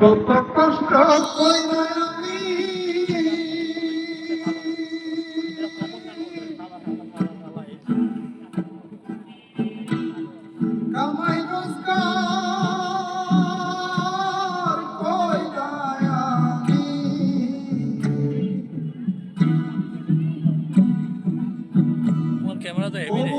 কত কষ্ট আমি কামাই রোজগার কইরা আমি। ক্যামেরা তো হেভি রে।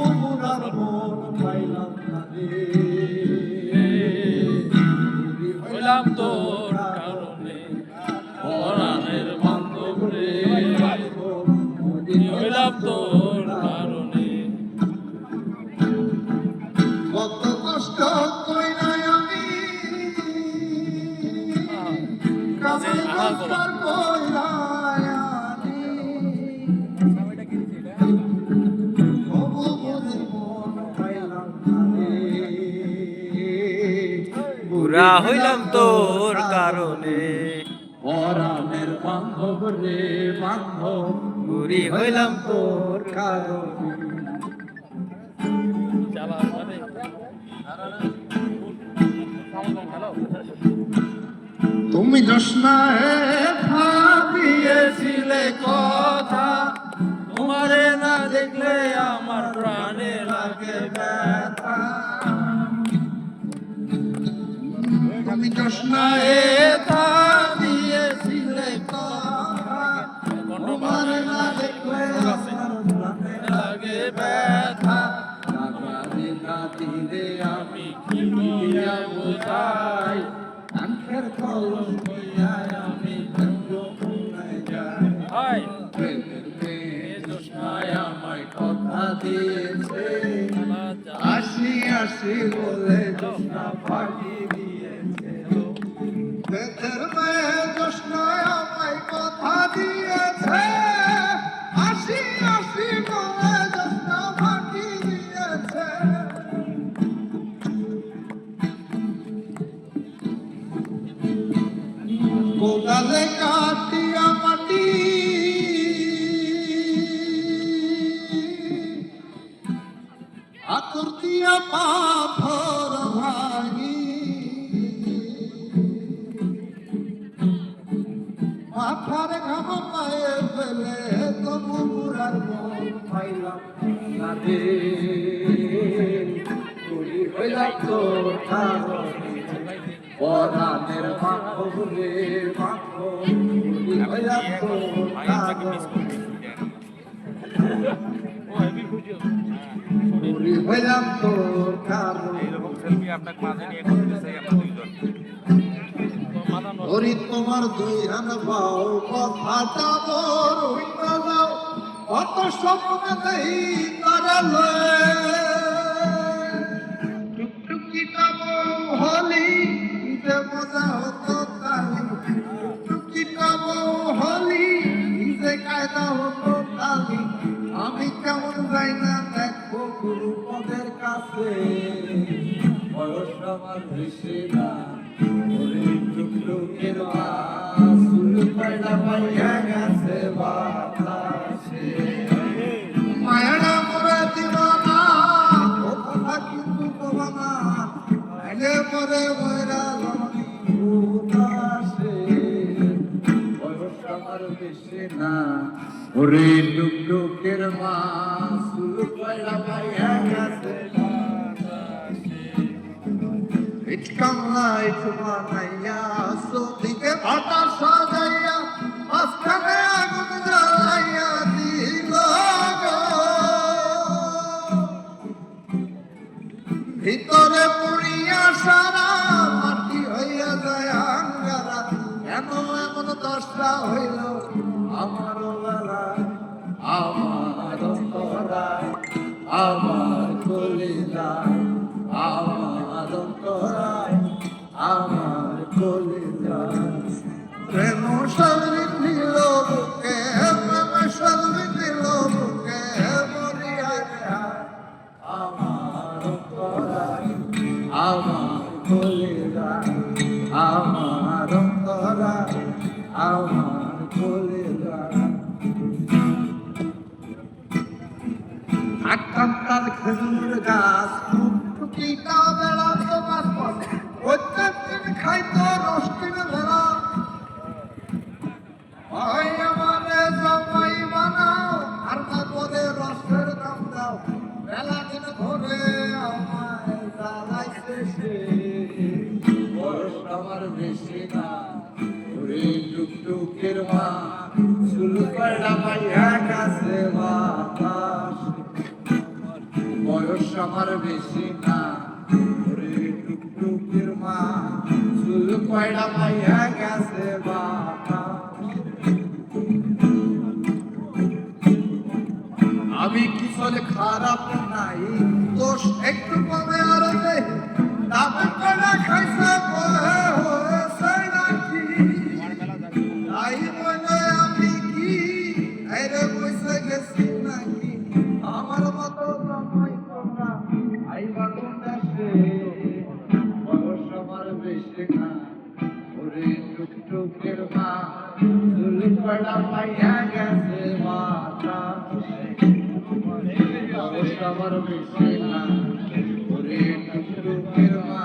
বুড়া হইলাম তোর কারণে। পরাণের বান্ধব রে বান্ধব। বুড়ি হইলাম তোর কারণে। জোসনায় ভাবিয়েছিলে কথা। তোমারে না দেখলে জোসনা ফাঁকি দিয়েছে প্রেমের মেয়ে জোসনায় আমায় কথা দিয়েছে। আসি আসি বলে জোসনা ফাঁকি দিয়েছে। কোদালে পাথর ঘাম পায়ে ফেলে তবু বুড়ার মন পাইলাম না রে কুড়ি হইলাম তোর পরাণের সেলফি আপনাকে মাঝে নিয়ে করতে চাই আমরা দুইজন। ওরি তোমার দুই হান পাও কথাটা বড় হইনা যাও কত স্বপ্ন দেই তারালে। টুকটুকিটা বউ হলি যে মজা হতো তালি টুকটুকিটা বউ হলি যে কায়দা হতো তালি আমি কেমন যাই না দেখো গুরু পদের কাছে। বয়স আমার বেশি না। ওরে টুকটুকের মাছ চুল পায়না পাইয়া গেছে ইটকামলা ইটমা নাইয়া সোদিকে ভাটা সাজাইয়া মাঝখানে আগুন জ্বালাইয়া দিল ভিতরে পুড়িয়া সারা মাটি হইয়া যায় আঙ্গারা। এমন এমন দশটা হইল আমার বেলায়, আমার আমার কলিজায় আমার অন্তরা, আমার বলে আটকান্তার খেজুর গাছ টুকিটা বেড়া তো মাছ পাস প্রত্যেকদিন খাইতো রসটির বেড়া ভাই আমারে জামাই বানাও, আর তারপরে রসের দাম দাও। বেলা শুরু করলাম কাছে বাতাস। বয়স আমার বেশি না টুকটুকের মা। শুরু কয়লা পাইয়া গেছে আমি কি খারাপ নাই? দোষ একটু কমে আরও আমার বুঝে না ওরে টুকরুকের মা